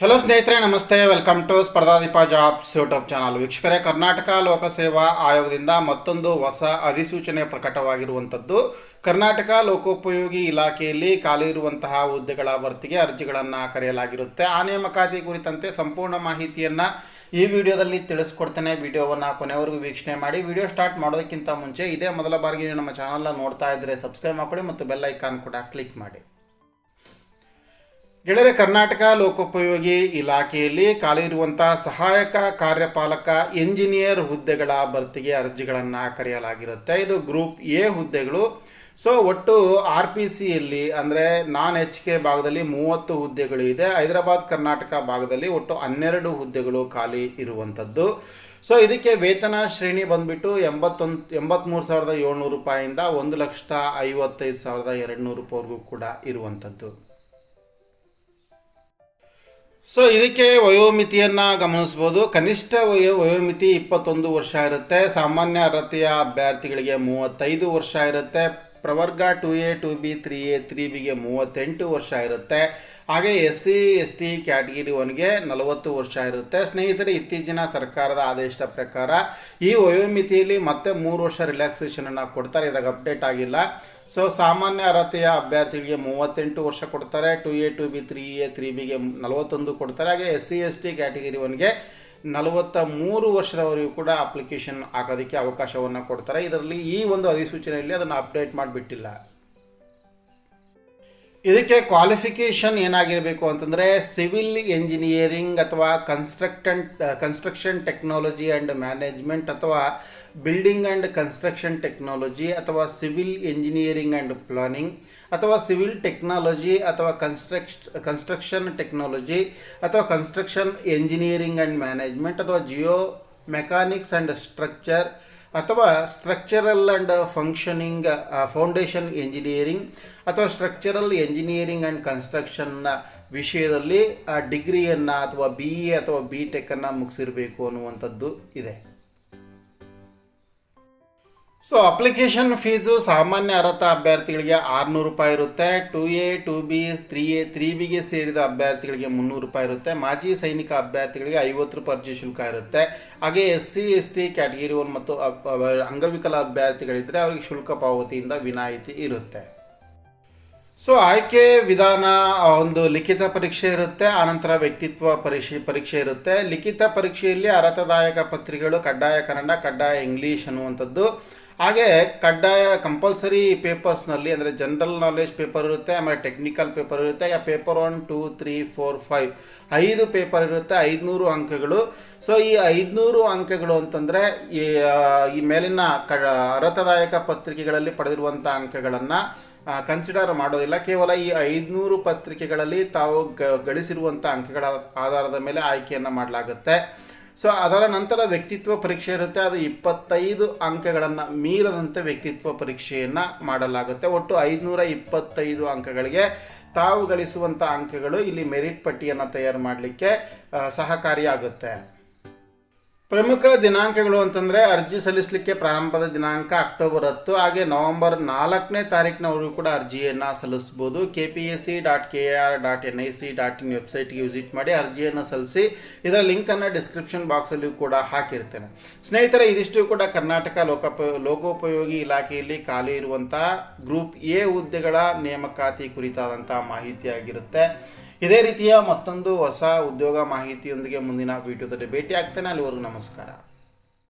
Hello ಸ್ನೇಹಿತರೆ, ನಮಸ್ತೆ. Welcome to Spardhadeepa jobs YouTube channel ವೀಕ್ಷಕರೇ, ಕರ್ನಾಟಕ ಲೋಕಸೇವಾ ಆಯೋಗದಿಂದ ಮತ್ತೊಂದು ಹೊಸ ಅಧಿಸೂಚನೆ ಪ್ರಕಟವಾಗಿರುವಂಥದ್ದು. ಕರ್ನಾಟಕ ಲೋಕೋಪಯೋಗಿ ಇಲಾಖೆಯಲ್ಲಿ ಖಾಲಿ ಇರುವಂತಹ ಹುದ್ದೆಗಳ ಭರ್ತಿಗೆ ಅರ್ಜಿಗಳನ್ನು ಕರೆಯಲಾಗಿರುತ್ತೆ. ಆ ನೇಮಕಾತಿ ಕುರಿತಂತೆ ಸಂಪೂರ್ಣ ಮಾಹಿತಿಯನ್ನು ಈ ವಿಡಿಯೋದಲ್ಲಿ ತಿಳಿಸ್ಕೊಡ್ತೇನೆ. ವಿಡಿಯೋವನ್ನು ಕೊನೆವರೆಗೂ ವೀಕ್ಷಣೆ ಮಾಡಿ. ವಿಡಿಯೋ ಸ್ಟಾರ್ಟ್ ಮಾಡೋದಕ್ಕಿಂತ ಮುಂಚೆ ಇದೇ ಮೊದಲ ಬಾರಿಗೆ ನಮ್ಮ ಚಾನಲ್ನ ನೋಡ್ತಾ ಇದ್ದರೆ ಸಬ್ಸ್ಕ್ರೈಬ್ ಮಾಡ್ಕೊಳ್ಳಿ ಮತ್ತು ಬೆಲ್ ಐಕಾನ್ ಕೂಡ ಕ್ಲಿಕ್ ಮಾಡಿ. ಗೆಳೆಯರೆ, ಕರ್ನಾಟಕ ಲೋಕೋಪಯೋಗಿ ಇಲಾಖೆಯಲ್ಲಿ ಖಾಲಿ ಇರುವಂತಹ ಸಹಾಯಕ ಕಾರ್ಯಪಾಲಕ, ಎಂಜಿನಿಯರ್ ಹುದ್ದೆಗಳ ಭರ್ತಿಗೆ ಅರ್ಜಿಗಳನ್ನು ಕರೆಯಲಾಗಿರುತ್ತೆ. ಇದು ಗ್ರೂಪ್ ಎ ಹುದ್ದೆಗಳು. ಸೊ ಒಟ್ಟು ಆರ್ ಪಿ ಸಿಯಲ್ಲಿ ಅಂದರೆ ನಾನ್ ಎಚ್ ಕೆ ಭಾಗದಲ್ಲಿ ಮೂವತ್ತು ಹುದ್ದೆಗಳು ಇದೆ. ಹೈದರಾಬಾದ್, ಕರ್ನಾಟಕ ಭಾಗದಲ್ಲಿ ಒಟ್ಟು ಹನ್ನೆರಡು ಹುದ್ದೆಗಳು ಖಾಲಿ ಇರುವಂಥದ್ದು. ಸೊ ಇದಕ್ಕೆ ವೇತನ ಶ್ರೇಣಿ ಬಂದ್ಬಿಟ್ಟು ಎಂಬತ್ತೊಂದು ಎಂಬತ್ತ್ಮೂರು ಸಾವಿರದ ಏಳ್ನೂರು ರೂಪಾಯಿಂದ ಒಂದು ಲಕ್ಷದ ಐವತ್ತೈದು ಸಾವಿರದ ಎರಡು ನೂರು ರೂಪಾಯಿವರೆಗೂ ಕೂಡ ಇರುವಂಥದ್ದು. ಸೊ ಇದಕ್ಕೆ ವಯೋಮಿತಿಯನ್ನು ಗಮನಿಸ್ಬೋದು. ಕನಿಷ್ಠ ವಯೋ, ವಯೋಮಿತಿ ಇಪ್ಪತ್ತೊಂದು ವರ್ಷ ಇರುತ್ತೆ. ಸಾಮಾನ್ಯ ಅರ್ಹತೆಯ ಅಭ್ಯರ್ಥಿಗಳಿಗೆ ಮೂವತ್ತೈದು ವರ್ಷ ಇರುತ್ತೆ. ಪ್ರವರ್ಗ two A, two B, three A three ಬಿಗೆ ಮೂವತ್ತೆಂಟು ವರ್ಷ ಇರುತ್ತೆ. ಹಾಗೆ S C S T category ಒನ್ಗೆ ನಲವತ್ತು ವರ್ಷ ಇರುತ್ತೆ. ಸ್ನೇಹಿತರೆ, ಇತ್ತೀಚಿನ ಸರ್ಕಾರದ ಆದೇಶದ ಪ್ರಕಾರ ಈ ವಯೋಮಿತಿಯಲ್ಲಿ ಮತ್ತೆ ಮೂರು ವರ್ಷ ರಿಲ್ಯಾಕ್ಸೇಷನನ್ನು ಕೊಡ್ತಾರೆ. ಇದ್ರಾಗ ಅಪ್ಡೇಟ್ ಆಗಿಲ್ಲ. ಸೊ ಸಾಮಾನ್ಯ ಅರ್ಹತೆಯ ಅಭ್ಯರ್ಥಿಗಳಿಗೆ ಮೂವತ್ತೆಂಟು ವರ್ಷ ಕೊಡ್ತಾರೆ two A two B three A three ಬಿಗೆ ನಲವತ್ತೊಂದು ಕೊಡ್ತಾರೆ. ಹಾಗೆ S C S T category ಒನ್ಗೆ ನಲವತ್ತ ಮೂರು ವರ್ಷದವರೆಗೂ ಕೂಡ ಅಪ್ಲಿಕೇಶನ್ ಹಾಕೋದಕ್ಕೆ ಅವಕಾಶವನ್ನು ಕೊಡ್ತಾರೆ. ಇದರಲ್ಲಿ ಈ ಒಂದು ಅಧಿಸೂಚನೆಯಲ್ಲಿ ಅದನ್ನು ಅಪ್ಡೇಟ್ ಮಾಡಿಬಿಟ್ಟಿಲ್ಲ. ಇದಕ್ಕೆ ಕ್ವಾಲಿಫಿಕೇಷನ್ ಏನಾಗಿರಬೇಕು ಅಂತಂದರೆ ಸಿವಿಲ್ ಎಂಜಿನಿಯರಿಂಗ್ ಅಥವಾ construction construction technology and management ಅಥವಾ ಬಿಲ್ಡಿಂಗ್ ಆ್ಯಂಡ್ ಕನ್ಸ್ಟ್ರಕ್ಷನ್ ಟೆಕ್ನಾಲಜಿ ಅಥವಾ ಸಿವಿಲ್ ಎಂಜಿನಿಯರಿಂಗ್ ಆ್ಯಂಡ್ ಪ್ಲಾನಿಂಗ್ ಅಥವಾ ಸಿವಿಲ್ ಟೆಕ್ನಾಲಜಿ ಅಥವಾ ಕನ್ಸ್ಟ್ರಕ್ಷ ಕನ್ಸ್ಟ್ರಕ್ಷನ್ ಟೆಕ್ನಾಲಜಿ ಅಥವಾ ಕನ್ಸ್ಟ್ರಕ್ಷನ್ ಎಂಜಿನಿಯರಿಂಗ್ ಆ್ಯಂಡ್ ಮ್ಯಾನೇಜ್ಮೆಂಟ್ ಅಥವಾ ಜಿಯೋ ಮೆಕ್ಯಾನಿಕ್ಸ್ ಆ್ಯಂಡ್ ಸ್ಟ್ರಕ್ಚರ್ ಅಥವಾ structural and functioning foundation engineering ಅಥವಾ structural engineering and ಕನ್ಸ್ಟ್ರಕ್ಷನ್ನ ವಿಷಯದಲ್ಲಿ, ಆ ಡಿಗ್ರಿಯನ್ನು ಅಥವಾ ಬಿ ಎ ಅಥವಾ ಬಿ ಟೆಕ್ಕನ್ನು ಮುಗಿಸಿರಬೇಕು ಅನ್ನುವಂಥದ್ದು ಇದೆ. ಸೊ ಅಪ್ಲಿಕೇಶನ್ ಫೀಸು ಸಾಮಾನ್ಯ ಅರ್ಹತಾ ಅಭ್ಯರ್ಥಿಗಳಿಗೆ ಆರುನೂರು ರೂಪಾಯಿ ಇರುತ್ತೆ. Two A two B three A three ಬಿಗೆ ಸೇರಿದ ಅಭ್ಯರ್ಥಿಗಳಿಗೆ ಮುನ್ನೂರು ರೂಪಾಯಿ ಇರುತ್ತೆ. ಮಾಜಿ ಸೈನಿಕ ಅಭ್ಯರ್ಥಿಗಳಿಗೆ ಐವತ್ತು ರೂಪಾಯಿ ಅರ್ಜಿ ಶುಲ್ಕ ಇರುತ್ತೆ. ಹಾಗೆ S C S T category one ಮತ್ತು ಅಂಗವಿಕಲ ಅಭ್ಯರ್ಥಿಗಳಿದ್ದರೆ ಅವರಿಗೆ ಶುಲ್ಕ ಪಾವತಿಯಿಂದ ವಿನಾಯಿತಿ ಇರುತ್ತೆ. ಸೊ ಆಯ್ಕೆ ವಿಧಾನ ಒಂದು ಲಿಖಿತ ಪರೀಕ್ಷೆ ಇರುತ್ತೆ. ಆನಂತರ ವ್ಯಕ್ತಿತ್ವ ಪರೀಕ್ಷೆ ಪರೀಕ್ಷೆ ಇರುತ್ತೆ. ಲಿಖಿತ ಪರೀಕ್ಷೆಯಲ್ಲಿ ಅರ್ಹತಾದಾಯಕ ಪತ್ರಿಕೆಗಳು ಕಡ್ಡಾಯ ಕನ್ನಡ, ಕಡ್ಡಾಯ ಇಂಗ್ಲೀಷ್ ಅನ್ನುವಂಥದ್ದು. ಹಾಗೆ ಕಡ್ಡಾಯ ಕಂಪಲ್ಸರಿ ಪೇಪರ್ಸ್ನಲ್ಲಿ ಅಂದರೆ ಜನರಲ್ ನಾಲೆಜ್ ಪೇಪರ್ ಇರುತ್ತೆ, ಆಮೇಲೆ ಟೆಕ್ನಿಕಲ್ ಪೇಪರ್ ಇರುತ್ತೆ ಆ paper one two three four five ಐದು ಪೇಪರ್ ಇರುತ್ತೆ, ಐದುನೂರು ಅಂಕಗಳು. ಸೊ ಈ ಐದುನೂರು ಅಂಕಗಳು ಅಂತಂದರೆ, ಈ ಈ ಮೇಲಿನ ಕ, ಅರ್ಹತದಾಯಕ ಪತ್ರಿಕೆಗಳಲ್ಲಿ ಪಡೆದಿರುವಂಥ ಅಂಕಗಳನ್ನು ಕನ್ಸಿಡರ್ ಮಾಡೋದಿಲ್ಲ. ಕೇವಲ ಈ ಐದುನೂರು ಪತ್ರಿಕೆಗಳಲ್ಲಿ ತಾವು ಗಳಿಸಿರುವಂಥ ಅಂಕಗಳ ಆಧಾರದ ಮೇಲೆ ಆಯ್ಕೆಯನ್ನು ಮಾಡಲಾಗುತ್ತೆ. ಸೊ ಅದರ ನಂತರ ವ್ಯಕ್ತಿತ್ವ ಪರೀಕ್ಷೆ ಇರುತ್ತೆ. ಅದು ಇಪ್ಪತ್ತೈದು ಅಂಕಗಳನ್ನು ಮೀರದಂತೆ ವ್ಯಕ್ತಿತ್ವ ಪರೀಕ್ಷೆಯನ್ನು ಮಾಡಲಾಗುತ್ತೆ. ಒಟ್ಟು ಐದುನೂರ ಇಪ್ಪತ್ತೈದು ಅಂಕಗಳಿಗೆ ತಾವು ಗಳಿಸುವಂಥ ಅಂಕಗಳು ಇಲ್ಲಿ ಮೆರಿಟ್ ಪಟ್ಟಿಯನ್ನು ತಯಾರು ಮಾಡಲಿಕ್ಕೆ ಸಹಕಾರಿಯಾಗುತ್ತೆ. ಪ್ರಮುಖ ದಿನಾಂಕಗಳು ಅಂತಂದರೆ ಅರ್ಜಿ ಸಲ್ಲಿಸಲಿಕ್ಕೆ ಪ್ರಾರಂಭದ ದಿನಾಂಕ ಅಕ್ಟೋಬರ್ ಹತ್ತು, ಹಾಗೆ ನವೆಂಬರ್ ನಾಲ್ಕನೇ ತಾರೀಕಿನವರೆಗೂ ಕೂಡ ಅರ್ಜಿಯನ್ನು ಸಲ್ಲಿಸ್ಬೋದು. K P S C dot K R dot N I C dot in ವೆಬ್ಸೈಟ್ಗೆ ವಿಸಿಟ್ ಮಾಡಿ ಅರ್ಜಿಯನ್ನು ಸಲ್ಲಿಸಿ ಇದರ ಲಿಂಕನ್ನು ಡಿಸ್ಕ್ರಿಪ್ಷನ್ ಬಾಕ್ಸಲ್ಲಿಯೂ ಕೂಡ ಹಾಕಿರ್ತೇನೆ. ಸ್ನೇಹಿತರೆ, ಇದಿಷ್ಟು ಕೂಡ ಕರ್ನಾಟಕ ಲೋಕೋಪ, ಲೋಕೋಪಯೋಗಿ ಇಲಾಖೆಯಲ್ಲಿ ಖಾಲಿ ಇರುವಂಥ ಗ್ರೂಪ್ ಎ ಹುದ್ದೆಗಳ ನೇಮಕಾತಿ ಕುರಿತಾದಂಥ ಮಾಹಿತಿಯಾಗಿರುತ್ತೆ ಇದೇ ರೀತಿಯ ಮತ್ತೊಂದು ಹೊಸ ಉದ್ಯೋಗ ಮಾಹಿತಿಯೊಂದಿಗೆ ಮುಂದಿನ ವಿಡಿಯೋದಲ್ಲಿ ಭೇಟಿ ಆಗ್ತೇನೆ ಅಲ್ಲಿವರೆಗೂ ನಮಸ್ಕಾರ. ますから。